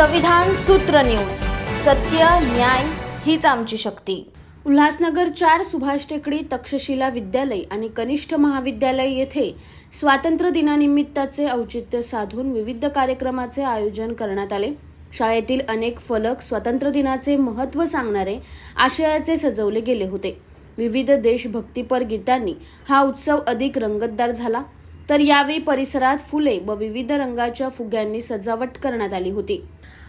संविधान सूत्र न्यूज. सत्य न्याय हीच आमची शक्ती. उल्हासनगर चार सुभाष टेकडी तक्षशिला विद्यालय आणि कनिष्ठ महाविद्यालय येथे स्वातंत्र्य दिनानिमित्ताचे औचित्य साधून विविध कार्यक्रमाचे आयोजन करण्यात आले. शाळेतील अनेक फलक स्वातंत्र्य दिनाचे महत्त्व सांगणारे आशयाचे सजवले गेले होते. विविध देशभक्तीपर गीतांनी हा उत्सव अधिक रंगतदार झाला. तर यावेळी परिसरात फुले व विविध रंगाच्या फुग्यांनी सजावट करण्यात आली होती.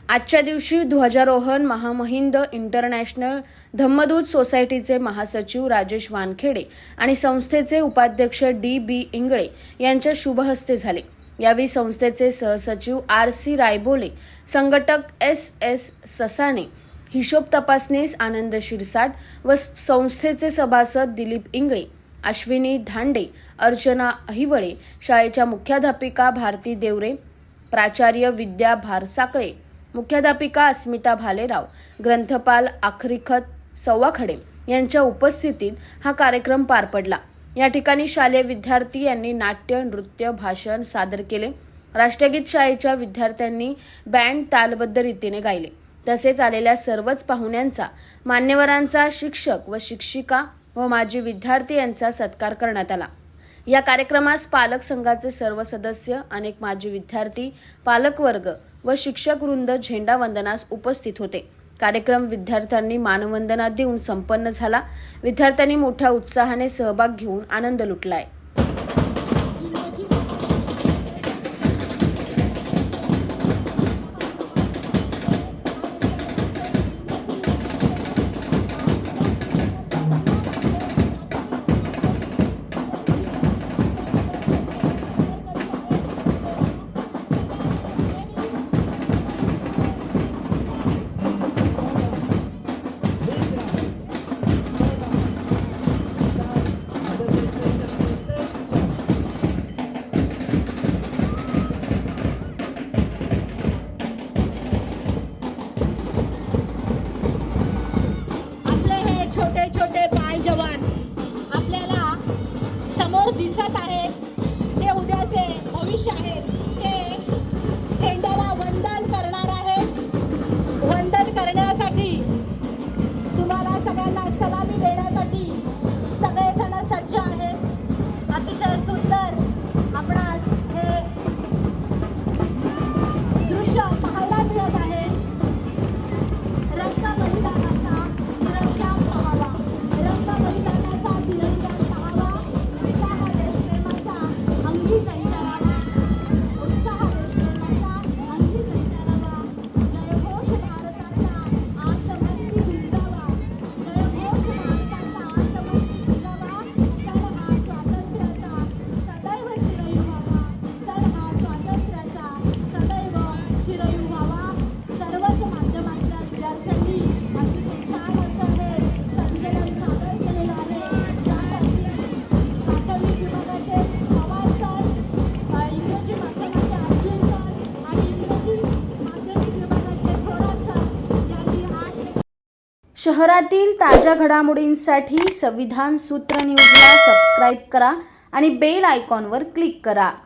आजच्या दिवशी ध्वजारोहण महामहिंद इंटरनॅशनल धम्मदूत सोसायटीचे महासचिव राजेश वानखेडे आणि संस्थेचे उपाध्यक्ष डी बी इंगळे यांच्या शुभहस्ते झाले. यावेळी संस्थेचे सहसचिव आर सी रायबोले संघटक एस एस ससाणे हिशोब तपासनीस आनंद शिरसाट व संस्थेचे सभासद दिलीप इंगळे अश्विनी धांडे अर्चना अहिवळे शाळेच्या मुख्याध्यापिका भारती देवरे प्राचार्य विद्या भारसाकळे मुख्याध्यापिका अस्मिता भालेराव ग्रंथपाल आखरीखत सव्वाखडे यांच्या उपस्थितीत हा कार्यक्रम पार पडला. या ठिकाणी शालेय विद्यार्थी यांनी नाट्य नृत्य भाषण सादर केले. राष्ट्रगीत शाळेच्या विद्यार्थ्यांनी बँड तालबद्ध रीतीने गायले. तसेच आलेल्या सर्वच पाहुण्यांचा मान्यवरांचा शिक्षक व शिक्षिका व माजी विद्यार्थी यांचा सत्कार करण्यात आला. या कार्यक्रमास पालक संघाचे सर्व सदस्य अनेक माजी विद्यार्थी पालकवर्ग व शिक्षक वृंद झेंडा वंदनास उपस्थित होते. कार्यक्रम विद्यार्थ्यांनी मानवंदना देऊन संपन्न झाला. विद्यार्थ्यांनी मोठ्या उत्साहाने सहभाग घेऊन आनंद लुटलाय. शहरातील ताज्या घडामोडींसाठी संविधान सूत्र न्यूजला सबस्क्राईब करा आणि बेल आयकॉनवर क्लिक करा.